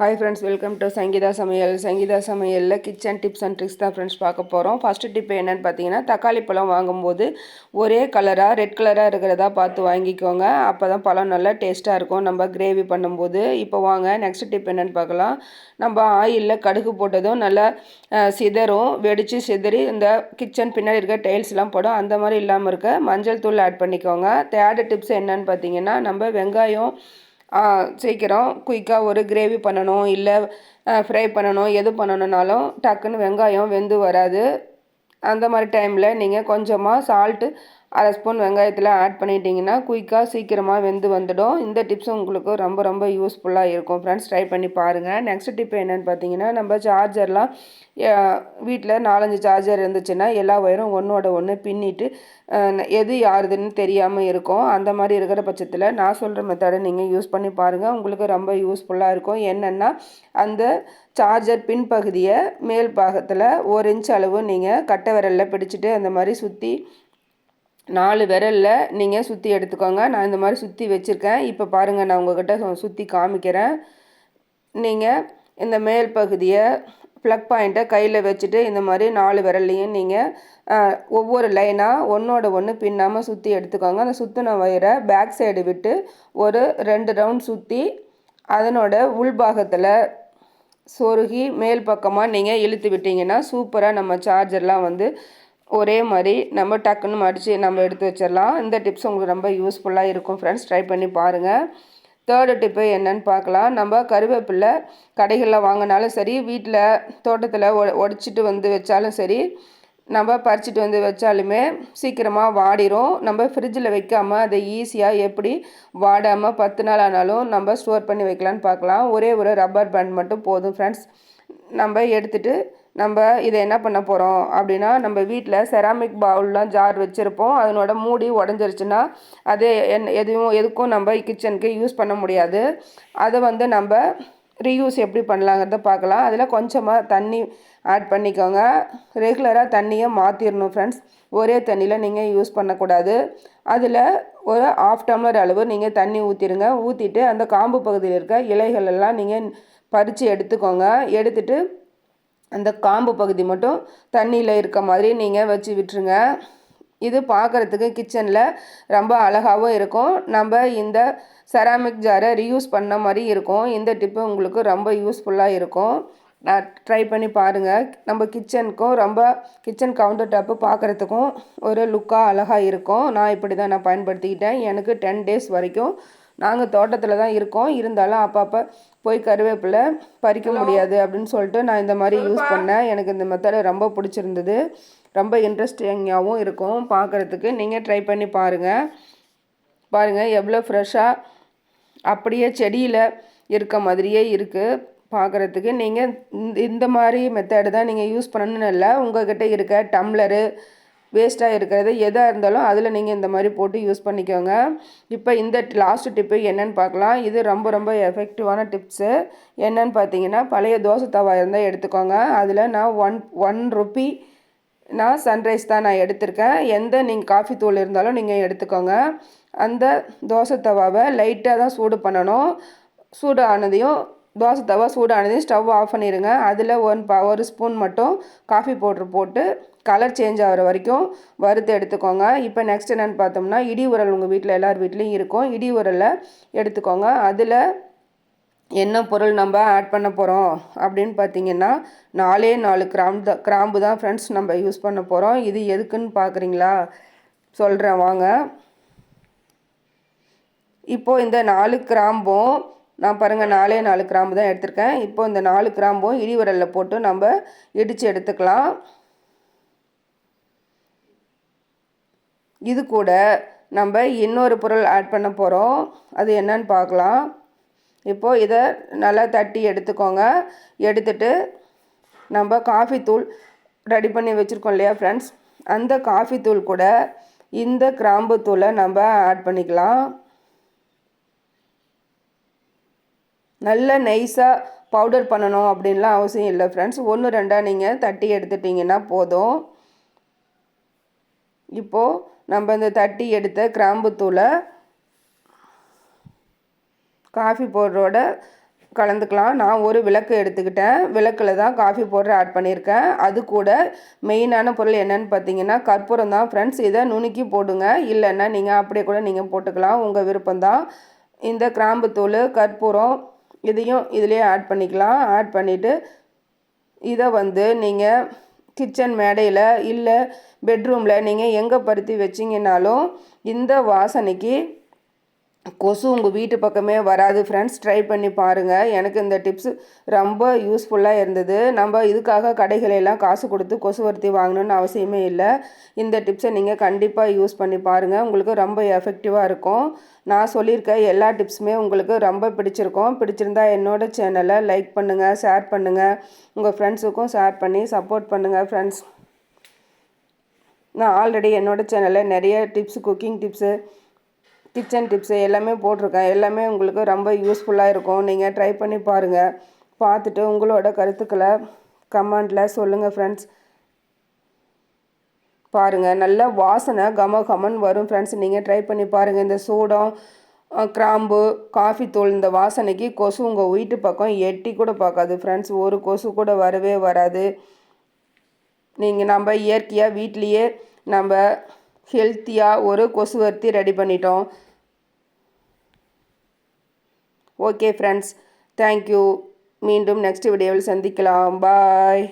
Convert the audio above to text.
Hi friends welcome to Sangeetha சமையல் சங்கீதா சமையலில் kitchen tips and tricks தான் ஃப்ரெண்ட்ஸ் பார்க்க போகிறோம் ஃபஸ்ட்டு டிப் என்னென்னு பார்த்தீங்கன்னா தக்காளி பழம் வாங்கும்போது ஒரே கலராக ரெட் கலராக இருக்கிறதா பார்த்து வாங்கிக்கோங்க. அப்போ தான் பழம் நல்லா டேஸ்ட்டாக இருக்கும். நம்ம கிரேவி பண்ணும்போது. இப்போ வாங்க நெக்ஸ்ட் டிப் என்னென்னு பார்க்கலாம். நம்ம ஆயிலில் கடுகு போட்டதும் நல்லா சிதறும். வெடித்து சிதறி இந்த கிச்சன் பின்னாடி இருக்க டைல்ஸ்லாம் போடும். அந்த மாதிரி இல்லாமல் இருக்க மஞ்சள் தூள் ஆட் பண்ணிக்கோங்க. தேர்டு டிப்ஸ் என்னென்னு பார்த்தீங்கன்னா நம்ம வெங்காயம் சீக்கிரம் குயிக்காக ஒரு கிரேவி பண்ணணும் இல்லை ஃப்ரை பண்ணணும் எது பண்ணணுன்னாலும் டக்குன்னு வெங்காயம் வெந்து வராது. அந்த மாதிரி டைமில் நீங்கள் கொஞ்சமாக சால்ட்டு அரை ஸ்பூன் வெங்காயத்தில் ஆட் பண்ணிட்டீங்கன்னா குயிக்காக சீக்கிரமாக வெந்து வந்துடும். இந்த டிப்ஸும் உங்களுக்கு ரொம்ப ரொம்ப யூஸ்ஃபுல்லாக இருக்கும். ஃப்ரெண்ட்ஸ் ட்ரை பண்ணி பாருங்கள் நெக்ஸ்ட் டிப் என்னென்னு பார்த்தீங்கன்னா நம்ம சார்ஜர்லாம் வீட்டில் நாலஞ்சு சார்ஜர் இருந்துச்சுன்னா எல்லா ஒயரும் ஒன்றோட ஒன்று பின்னிட்டு எது யாருதுன்னு தெரியாமல் இருக்கும். அந்த மாதிரி இருக்கிற பட்சத்தில் நான் சொல்கிற மெத்தடை நீங்கள் யூஸ் பண்ணி பாருங்கள் உங்களுக்கு ரொம்ப யூஸ்ஃபுல்லாக இருக்கும். என்னென்னா அந்த சார்ஜர் பின்பகுதியை மேல் பாகத்தில் ஒரு இன்ச் அளவு நீங்கள் கட்டை விரலில் பிடிச்சிட்டு அந்த மாதிரி சுற்றி நாலு விரலில் நீங்கள் சுற்றி எடுத்துக்கோங்க. நான் இந்த மாதிரி சுற்றி வச்சுருக்கேன். இப்போ பாருங்கள் நான் உங்கள்கிட்ட சுற்றி காமிக்கிறேன். நீங்கள் இந்த மேல் பகுதியை ப்ளக் பாயிண்ட்டை கையில் வச்சுட்டு இந்த மாதிரி நாலு விரல்லையும் நீங்கள் ஒவ்வொரு லைனாக ஒன்றோட ஒன்று பின்னாமல் சுற்றி எடுத்துக்கோங்க. அந்த சுற்றின வயரை பேக் சைடு விட்டு ஒரு ரெண்டு ரவுண்ட் சுற்றி அதனோட உள்பாகத்தில் சொருகி மேல் பக்கமாக நீங்கள் இழுத்து விட்டிங்கன்னா சூப்பராக நம்ம சார்ஜர்லாம் வந்து ஒரே மாதிரி நம்ம டக்குன்னு மடித்து நம்ம எடுத்து வச்சிடலாம். இந்த டிப்ஸ் உங்களுக்கு ரொம்ப யூஸ்ஃபுல்லாக இருக்கும் ஃப்ரெண்ட்ஸ் ட்ரை பண்ணி பாருங்கள் தேர்டு டிப்பு என்னன்னு பார்க்கலாம். நம்ம கருவேப்பிலை கடைகளில் வாங்கினாலும் சரி வீட்டில் தோட்டத்தில் ஒ உடச்சிட்டு வந்து வச்சாலும் சரி நம்ம பறிச்சிட்டு வந்து வச்சாலுமே சீக்கிரமாக வாடிடும் நம்ம ஃப்ரிட்ஜில் வைக்காமல் அதை ஈஸியாக எப்படி வாடாமல் பத்து நாள் ஆனாலும் நம்ம ஸ்டோர் பண்ணி வைக்கலான்னு பார்க்கலாம். ஒரே ஒரு ரப்பர் பேண்ட் மட்டும் போதும் ஃப்ரெண்ட்ஸ் நம்ம எடுத்துகிட்டு நம்ம இதை என்ன பண்ண போகிறோம் அப்படின்னா நம்ம வீட்டில் செராமிக் பவுல்லாம் ஜார் வச்சுருப்போம். அதனோட மூடி உடஞ்சிருச்சுன்னா அது என் எதுவும் எதுக்கும் நம்ம கிச்சனுக்கு யூஸ் பண்ண முடியாது. அதை வந்து நம்ம ரீயூஸ் எப்படி பண்ணலாங்கிறத பார்க்கலாம். அதில் கொஞ்சமாக தண்ணி ஆட் பண்ணிக்கோங்க. ரெகுலராக தண்ணியை மாற்றிடணும் ஃப்ரெண்ட்ஸ் ஒரே தண்ணியில் நீங்கள் யூஸ் பண்ணக்கூடாது. அதில் ஒரு ஆஃப் டம்ளர் அளவு நீங்கள் தண்ணி ஊற்றிடுங்க ஊற்றிட்டு அந்த காம்பு பகுதியில் இருக்க இலைகள் எல்லாம் நீங்கள் பறித்து எடுத்துக்கோங்க. எடுத்துகிட்டு அந்த காம்பு பகுதி மட்டும் தண்ணியில் இருக்க மாதிரி நீங்கள் வச்சு விட்டுருங்க. இது பார்க்குறதுக்கு கிச்சனில் ரொம்ப அழகாகவும் இருக்கும். நம்ம இந்த செராமிக் ஜாரை ரீயூஸ் பண்ண மாதிரி இருக்கும். இந்த டிப்பு உங்களுக்கு ரொம்ப யூஸ்ஃபுல்லாக இருக்கும். நான் ட்ரை பண்ணி பாருங்கள் நம்ம கிச்சனுக்கும் ரொம்ப கிச்சன் கவுண்டர் டாப்பு பார்க்குறதுக்கும் ஒரு லுக்காக அழகாக இருக்கும். நான் இப்படி தான் நான் பயன்படுத்திக்கிட்டேன். எனக்கு டென் டேஸ் வரைக்கும் நாங்கள் தோட்டத்தில் தான் இருக்கோம். இருந்தாலும் அப்பப்போ போய் கருவேப்பிலை பறிக்க முடியாது அப்படின்னு சொல்லிட்டு நான் இந்த மாதிரி யூஸ் பண்ணேன். எனக்கு இந்த மெத்தடை ரொம்ப பிடிச்சிருந்தது. ரொம்ப இன்ட்ரெஸ்டிங்காகவும் இருக்கும் பார்க்குறதுக்கு. நீங்கள் ட்ரை பண்ணி பாருங்கள் பாருங்கள் எவ்வளோ ஃப்ரெஷ்ஷாக அப்படியே செடியில் இருக்க மாதிரியே இருக்குது பார்க்குறதுக்கு. நீங்கள் இந்த மாதிரி மெத்தடு தான் நீங்கள் யூஸ் பண்ணணும்னு இல்லை. உங்கள்கிட்ட இருக்க டம்ளரு வேஸ்ட்டாக இருக்கிறது. எதாக இருந்தாலும் அதில் நீங்கள் இந்த மாதிரி போட்டு யூஸ் பண்ணிக்கோங்க. இப்போ இந்த லாஸ்ட் டிப்பு என்னென்னு பார்க்கலாம். இது ரொம்ப ரொம்ப எஃபெக்டிவான டிப்ஸு என்னென்னு பார்த்தீங்கன்னா பழைய தோசை தவா இருந்தால் எடுத்துக்கோங்க. அதில் நான் ஒன் ஒன் ருப்பி நான் சன்ரைஸ் தான் நான் எடுத்திருக்கேன். எந்த நீங்கள் காஃபி தூள் இருந்தாலும் நீங்கள் எடுத்துக்கோங்க. அந்த தோசை தவாவை லைட்டாக தான் சூடு பண்ணணும். சூடு ஆனதையும் தோசை தவா சூடானதையும் ஸ்டவ் ஆஃப் பண்ணிடுங்க அதில் ஒன் ப ஒரு ஸ்பூன் மட்டும் காஃபி பவுட்ரு போட்டு கலர் சேஞ்ச் ஆகிற வரைக்கும் வறுத்து எடுத்துக்கோங்க. இப்போ நெக்ஸ்ட் என்னென்னு பார்த்தோம்னா இடி உரல் உங்கள் வீட்டில் எல்லார் வீட்லேயும் இருக்கும். இடி உரலை எடுத்துக்கோங்க. அதில் என்ன பொருள் நம்ம ஆட் பண்ண போகிறோம் அப்படின்னு பார்த்தீங்கன்னா நாலே நாலு கிராம்பு தான் கிராம்பு தான் ஃப்ரெண்ட்ஸ் நம்ம யூஸ் பண்ண போகிறோம் இது எதுக்குன்னு பார்க்குறீங்களா சொல்கிறேன் வாங்க. இப்போது இந்த நாலு கிராம்பும் நான் பாருங்கள் நாலே நாலு கிராம்பு தான் எடுத்திருக்கேன். இப்போ இந்த நாலு கிராம்பும் இடிவரலில் போட்டு நம்ம இடித்து எடுத்துக்கலாம். இது கூட நம்ம இன்னொரு பொருள் ஆட் பண்ண போகிறோம் அது என்னன்னு பார்க்கலாம். இப்போது இதை நல்லா தட்டி எடுத்துக்கோங்க. எடுத்துட்டு நம்ம காஃபி தூள் ரெடி பண்ணி வச்சுருக்கோம் இல்லையா ஃப்ரெண்ட்ஸ் அந்த காஃபி தூள் கூட இந்த கிராம்பு தூளை நம்ம ஆட் பண்ணிக்கலாம். நல்ல நைஸாக பவுடர் பண்ணணும் அப்படின்லாம் அவசியம் இல்லை ஃப்ரெண்ட்ஸ். ஒன்று ரெண்டாக நீங்கள் தட்டி எடுத்துட்டிங்கன்னா போதும். இப்போது நம்ம இந்த தட்டி எடுத்த கிராம்பு தூளை காஃபி பவுடரோட கலந்துக்கலாம். நான் ஒரு விளக்கு எடுத்துக்கிட்டேன். விளக்கில் தான் காஃபி பவுடர் ஆட் பண்ணியிருக்கேன். அது கூட மெயினான பொருள் என்னென்னு பார்த்தீங்கன்னா கற்பூரம் தான் ஃப்ரெண்ட்ஸ். இதை நுணுக்கி போடுங்க. இல்லைன்னா நீங்கள் அப்படியே கூட நீங்கள் போட்டுக்கலாம். உங்கள் விருப்பம்தான். இந்த கிராம்பு தூள் கற்பூரம் இதையும் இதிலே ஆட் பண்ணிக்கலாம். ஆட் பண்ணிவிட்டு இதை வந்து நீங்கள் கிச்சன் மேடையில் இல்லை பெட்ரூமில் நீங்கள் எங்கே பருத்தி வச்சிங்கனாலும் இந்த வாசனைக்கு கொசு உங்கள் வீட்டு பக்கமே வராது. ஃப்ரெண்ட்ஸ் ட்ரை பண்ணி பாருங்கள் எனக்கு இந்த டிப்ஸ் ரொம்ப யூஸ்ஃபுல்லாக இருந்தது. நம்ம இதுக்காக கடைகளெல்லாம் காசு கொடுத்து கொசு வர்த்தி வாங்கணுன்னு அவசியமே இல்லை. இந்த டிப்ஸை நீங்கள் கண்டிப்பாக யூஸ் பண்ணி பாருங்கள் உங்களுக்கு ரொம்ப எஃபெக்டிவாக இருக்கும். நான் சொல்லியிருக்க எல்லா டிப்ஸுமே உங்களுக்கு ரொம்ப பிடிச்சிருக்கும். பிடிச்சிருந்தா என்னோடய சேனலை லைக் பண்ணுங்கள் ஷேர் பண்ணுங்கள் உங்கள் ஃப்ரெண்ட்ஸுக்கும் ஷேர் பண்ணி சப்போர்ட் பண்ணுங்கள் ஃப்ரெண்ட்ஸ் நான் ஆல்ரெடி என்னோடய சேனலில் நிறைய tips cooking tips kitchen tips எல்லாமே போட்டிருக்கேன். எல்லாமே உங்களுக்கு ரொம்ப யூஸ்ஃபுல்லாக இருக்கும். நீங்கள் ட்ரை பண்ணி பாருங்கள் பார்த்துட்டு உங்களோட கருத்துக்களை கமெண்டில் சொல்லுங்கள் ஃப்ரெண்ட்ஸ் பாருங்கள் நல்ல வாசனை கம கமன் வரும் ஃப்ரெண்ட்ஸ் நீங்கள் ட்ரை பண்ணி பாருங்கள் இந்த சூடம் கிராம்பு காஃபி தூள் இந்த வாசனைக்கு கொசு உங்கள் வீட்டு பக்கம் எட்டி கூட பார்க்காது ஃப்ரெண்ட்ஸ் ஒரு கொசு கூட வரவே வராது. நீங்கள் நம்ம இயற்கையாக வீட்லேயே நம்ம ஹெல்த்தியாக ஒரு கொசுவர்த்தி ரெடி பண்ணிட்டோம். ஓகே ஃப்ரெண்ட்ஸ் தேங்க்யூ மீண்டும் நெக்ஸ்ட் வீடியோவில் சந்திக்கலாம். பாய்